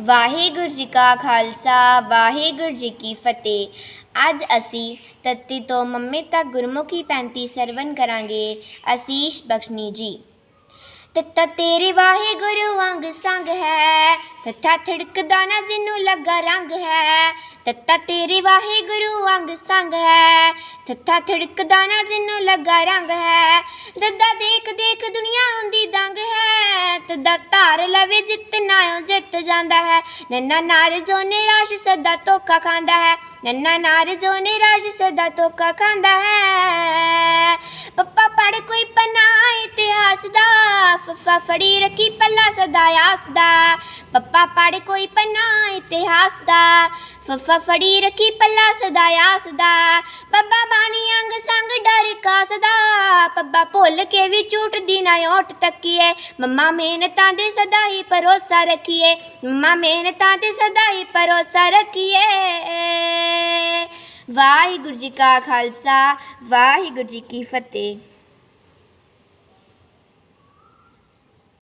ਵਾਹਿਗੁਰੂ ਜੀ ਕਾ ਖਾਲਸਾ, ਵਾਹਿਗੁਰੂ ਜੀ ਕੀ ਫਤਿਹ। ਅੱਜ ਅਸੀਂ ਤੱਤੀ ਤੋਂ ਮੰਮੀ ਤੱਕ ਗੁਰਮੁਖੀ 35 ਸਰਵਨ ਕਰਾਂਗੇ ਅਸੀਸ਼ ਬਖਸ਼ਨੀ ਜੀ। ਤੱਤਾ ਤੇਰੇ ਵਾਹਿਗੁਰੂ ਵਾਂਗ ਸੰਗ ਹੈ ਤੱਤਾ ਥੜਕਦਾ ਨਾ ਜਿੰਨੂੰ ਲੱਗਾ ਰੰਗ ਹੈ। ਤੱਤਾ ਤੇਰੇ ਵਾਹਿਗੁਰੂ ਵਾਂਗ ਸੰਗ ਹੈ ਤੱਤਾ ਥੜਕਦਾ ਨਾ ਜਿੰਨੂੰ ਲੱਗਾ ਰੰਗ ਹੈ। ਦੱਦਾ ਹੈ ਤੱਦਾ ਧਾਰ ਲਵੇ ਜਿੱਤ ਨਾਇਓ ਜਿੱਤ ਜਾਂਦਾ ਹੈ। ਨੰਨਾ ਨਾਰ ਜੋ ਨਿਰਾਸ਼ ਸਦਾ ਧੋਖਾ ਖਾਂਦਾ ਹੈ। ਨੰਨਾ ਨਾਰ ਜੋ ਨਿਰਾਸ਼ ਸਦਾ ਧੋਖਾ ਖਾਂਦਾ ਹੈ। ਪੱਪਾ ਪੜ ਕੋਈ ਪਨਾ ਇਤਿਹਾਸ ਦਾ, ਫੱਫਾ ਫੜੀ ਰੱਖੀ ਪੱਲਾ ਸਦਾ ਆਸ ਦਾ। ਪੱਪਾ ਪੜ ਕੋਈ ਪਨਾ ਇਤਿਹਾਸ ਦਾ, ਫੱਫਾ ਫੜੀ ਰੱਖੀ ਪੱਲਾ ਸਦਾ ਆਸ ਦਾ। ਬੱਬਾ ਬਾਣੀ ਅੰਗ ਸੰਗ ਡਰ ਕਾਸਦਾ ਪੱਬਾ ਭੁੱਲ ਕੇ ਵੀ ਝੂਠ ਦੀ ਨਾ ਓਟ ਤੱਕੀਏ। ਮੰਮਾ ਮਿਹਨਤਾਂ ਦੇ ਸਦਾ ਹੀ ਭਰੋਸਾ ਰੱਖੀਏ। ਮੰਮਾ ਮਿਹਨਤਾਂ ਤੇ ਸਦਾ ਹੀ ਭਰੋਸਾ ਰੱਖੀਏ। ਵਾਹਿਗੁਰੂ ਜੀ ਕਾ ਖਾਲਸਾ, ਵਾਹਿਗੁਰੂ ਜੀ ਕੀ ਫਤਿਹ।